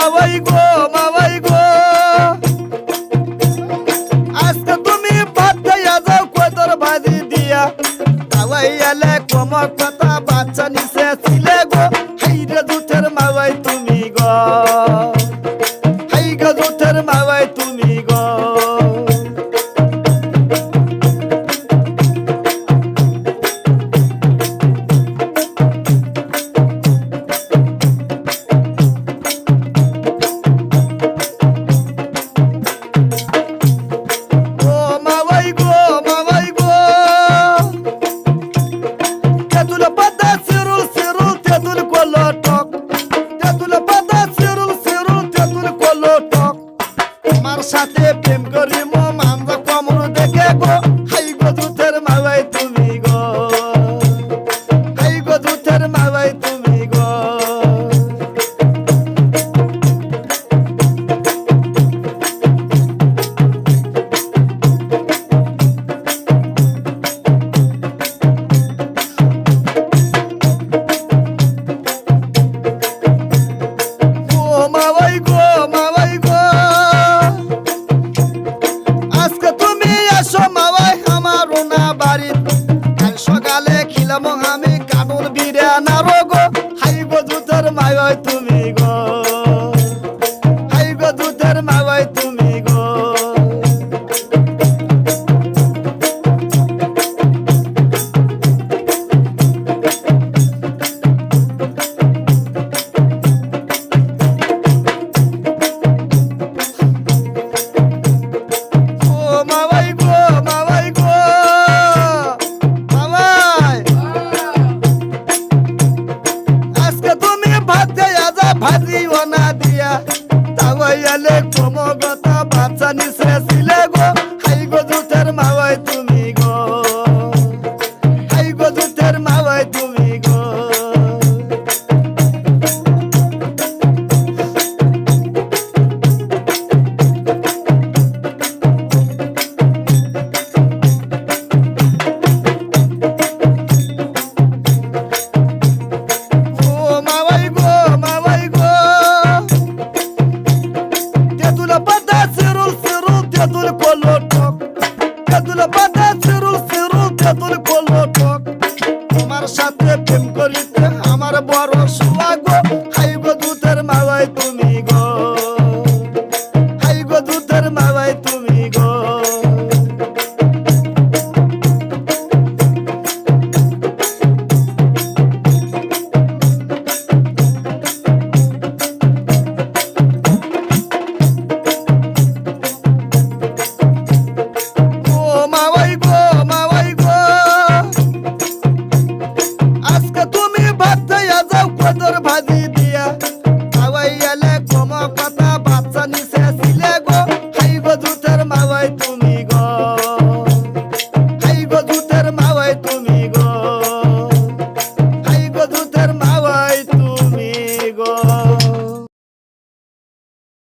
মামাই গো মামাই গো। আজকে তুমি ভাত খাইয়া যাও কদর ভাজি দিয়া? মামাই এলে কমর কথা, বাচ্চা নিচে ছিলে গো। হাইরে জুটের মামাই তুমি গো। সাথে প্রেম করি মো মামলা কমন দেখে গো। But. भारी वना दिया तावयले कोमो गता बाचा निसे চিরুল চিরুল তেঁতুল পলটক তোমার সাথে প্রেম করি